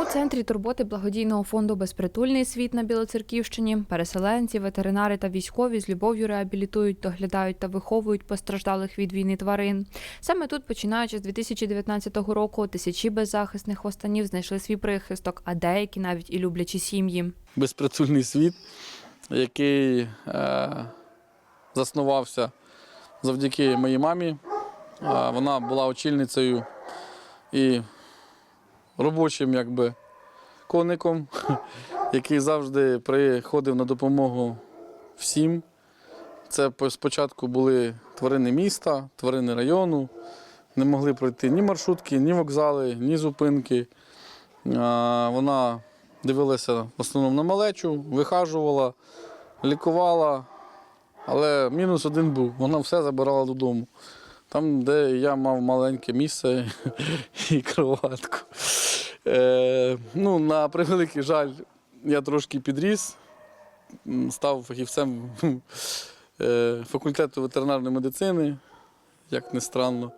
У центрі турботи благодійного фонду Безпритульний світ на Білоцерківщині переселенці, ветеринари та військові з любов'ю реабілітують, доглядають та виховують постраждалих від війни тварин. Саме тут, починаючи з 2019 року, тисячі беззахисних останів знайшли свій прихисток, а деякі навіть і люблячі сім'ї. безпритульний світ, який е, заснувався завдяки моїй мамі. Вона була очільницею і робочим якби, коником, який завжди приходив на допомогу всім. Це спочатку були тварини міста, тварини району. Не могли пройти ні маршрутки, ні вокзали, ні зупинки. Вона дивилася в основному на малечу, вихажувала, лікувала. Але мінус один був, вона все забирала додому. Там, де я мав маленьке місце і кроватку. Е, ну, на превеликий жаль, я трошки підріс, став фахівцем е, факультету ветеринарної медицини, як не странно.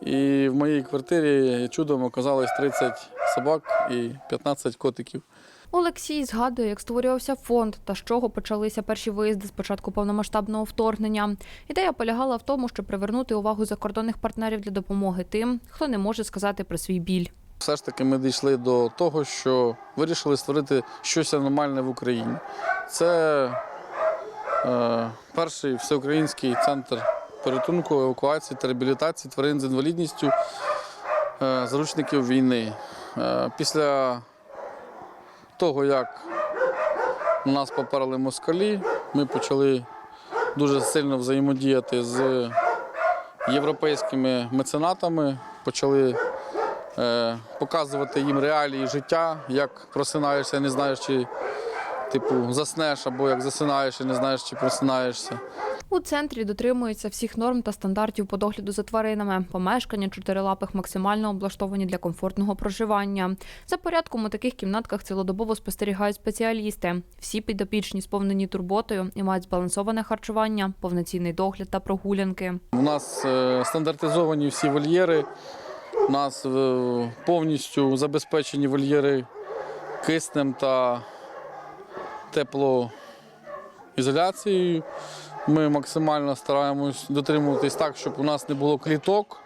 І в моїй квартирі чудом оказалось 30 собак і 15 котиків. Олексій згадує, як створювався фонд та з чого почалися перші виїзди з початку повномасштабного вторгнення. Ідея полягала в тому, щоб привернути увагу закордонних партнерів для допомоги тим, хто не може сказати про свій біль. Все ж таки ми дійшли до того, що вирішили створити щось аномальне в Україні. Це е, перший всеукраїнський центр порятунку, евакуації та реабілітації тварин з інвалідністю е, заручників війни. Е, після того, як нас поперли москалі, ми почали дуже сильно взаємодіяти з європейськими меценатами, почали е, показувати їм реалії життя, як просинаєшся, не знаєш, чи типу заснеш, або як засинаєш і не знаєш, чи просинаєшся. У центрі дотримуються всіх норм та стандартів по догляду за тваринами. Помешкання чотирилапих максимально облаштовані для комфортного проживання. За порядком у таких кімнатках цілодобово спостерігають спеціалісти. Всі підопічні сповнені турботою і мають збалансоване харчування, повноцінний догляд та прогулянки. У нас е, стандартизовані всі вольєри. У нас е, повністю забезпечені вольєри киснем та теплоізоляцією. Ми максимально стараємось дотримуватись так, щоб у нас не було кліток.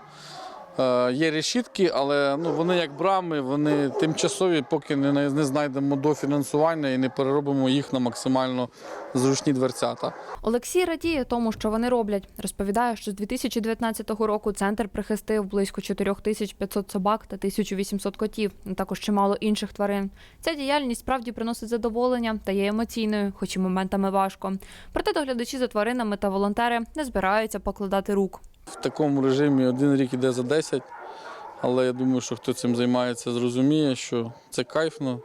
Е, Є решітки, але ну, вони як брами, вони тимчасові, поки не, не знайдемо дофінансування і не переробимо їх на максимально зручні дверцята. Олексій радіє тому, що вони роблять. Розповідає, що з 2019 року центр прихистив близько 4500 собак та 1800 котів, а також чимало інших тварин. Ця діяльність справді приносить задоволення та є емоційною, хоч і моментами важко. Проте доглядачі за тваринами та волонтери не збираються покладати рук. В такому режимі один рік іде за 10, але я думаю, що хто цим займається, зрозуміє, що це кайфно,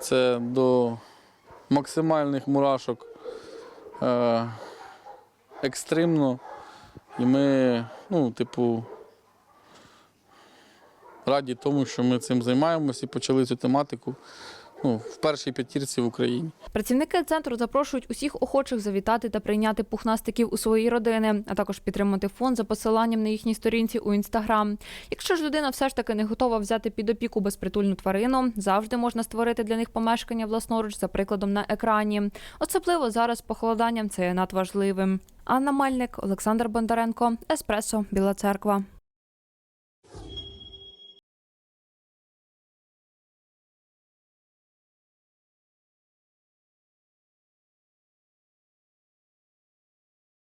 це до максимальних мурашок е, екстремно. І ми, ну, типу, раді тому, що ми цим займаємося і почали цю тематику ну, в першій п'ятірці в Україні. Працівники центру запрошують усіх охочих завітати та прийняти пухнастиків у свої родини, а також підтримати фонд за посиланням на їхній сторінці у інстаграм. Якщо ж людина все ж таки не готова взяти під опіку безпритульну тварину, завжди можна створити для них помешкання власноруч за прикладом на екрані. Особливо зараз похолоданням це є надважливим. Анна Мальник, Олександр Бондаренко, Еспресо, Біла Церква.